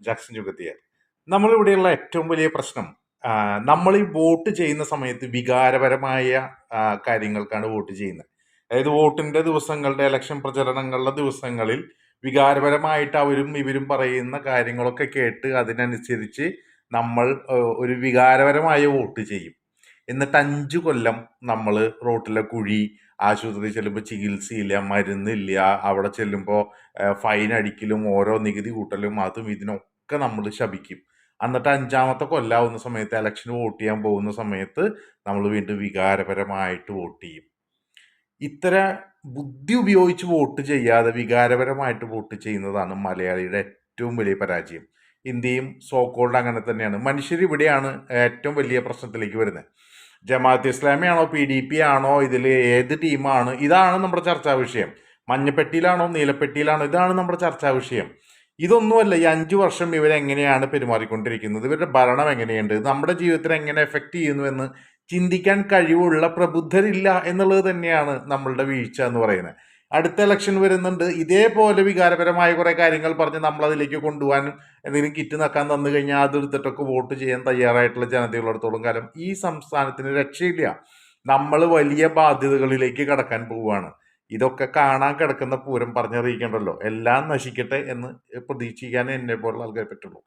Jackson ചുക്കത്തിയ നമ്മളിവിടെയുള്ള ഏറ്റവും വലിയ പ്രശ്നം നമ്മൾ ഈ വോട്ട് ചെയ്യുന്ന സമയത്ത് വികാരപരമായ കാര്യങ്ങൾക്കാണ് വോട്ട് ചെയ്യുന്നത്. അതായത് വോട്ടിന്റെ ദിവസങ്ങളുടെ ഇലക്ഷൻ പ്രചരണങ്ങളുടെ ദിവസങ്ങളിൽ വികാരപരമായിട്ട് അവരും ഇവരും പറയുന്ന കാര്യങ്ങളൊക്കെ കേട്ട് അതിനനുസരിച്ച് നമ്മൾ ഒരു വികാരപരമായ വോട്ട് ചെയ്യും. എന്നിട്ട് അഞ്ചു കൊല്ലം നമ്മൾ റോട്ടിലെ കുഴി ആശുപത്രി ചെല്ലുമ്പോൾ ചികിത്സയില്ല മരുന്നില്ല അവിടെ ചെല്ലുമ്പോൾ ഫൈൻ അടിക്കലും ഓരോ നികുതി കൂട്ടലും അതും ഇതിനൊക്കെ നമ്മൾ ശപിക്കും. എന്നിട്ട് അഞ്ചാമത്തെ കൊല്ലാവുന്ന സമയത്ത് ഇലക്ഷന് വോട്ട് ചെയ്യാൻ പോകുന്ന സമയത്ത് നമ്മൾ വീണ്ടും വികാരപരമായിട്ട് വോട്ട് ചെയ്യും. ഇത്തര ബുദ്ധി ഉപയോഗിച്ച് വോട്ട് ചെയ്യാതെ വികാരപരമായിട്ട് വോട്ട് ചെയ്യുന്നതാണ് മലയാളിയുടെ ഏറ്റവും വലിയ പരാജയം. ഇന്ത്യയും സോക്കോൾഡ് അങ്ങനെ തന്നെയാണ്. മനുഷ്യർ ഇവിടെയാണ് ഏറ്റവും വലിയ പ്രശ്നത്തിലേക്ക് വരുന്നത്. ജമാഅത്ത് ഇസ്ലാമിയാണോ പി ഡി പി ആണോ ഇതിൽ ഏത് ടീമാണ് ഇതാണ് നമ്മുടെ ചർച്ചാ വിഷയം. മഞ്ഞപ്പെട്ടിയിലാണോ നീലപ്പെട്ടിയിലാണോ ഇതാണ് നമ്മുടെ ചർച്ചാ വിഷയം. ഇതൊന്നുമല്ല ഈ അഞ്ചു വർഷം ഇവരെങ്ങനെയാണ് പെരുമാറിക്കൊണ്ടിരിക്കുന്നത് ഇവരുടെ ഭരണം എങ്ങനെയുണ്ട് നമ്മുടെ ജീവിതത്തിൽ എങ്ങനെ എഫക്റ്റ് ചെയ്യുന്നു എന്ന് ചിന്തിക്കാൻ കഴിവുള്ള പ്രബുദ്ധരില്ല എന്നുള്ളത് തന്നെയാണ് നമ്മളുടെ വീഴ്ച എന്ന് പറയുന്നത്. അടുത്ത ഇലക്ഷൻ വരുന്നുണ്ട്. ഇതേപോലെ വികാരപരമായ കുറേ കാര്യങ്ങൾ പറഞ്ഞ് നമ്മളതിലേക്ക് കൊണ്ടുപോകാനും എന്തെങ്കിലും കിറ്റ് നക്കാൻ തന്നു കഴിഞ്ഞാൽ അതെടുത്തിട്ടൊക്കെ വോട്ട് ചെയ്യാൻ തയ്യാറായിട്ടുള്ള ജനതയുള്ളിടത്തോളം കാലം ഈ സംസ്ഥാനത്തിന് രക്ഷയില്ല. നമ്മൾ വലിയ ബാധ്യതകളിലേക്ക് കടക്കാൻ പോവുകയാണ്. ഇതൊക്കെ കാണാൻ കിടക്കുന്ന പൂരം പറഞ്ഞറിയിക്കണ്ടല്ലോ. എല്ലാം നശിക്കട്ടെ എന്ന് പ്രതീക്ഷിക്കാൻ എന്നെ പോലുള്ള ആൾക്കാരെ പറ്റുള്ളൂ.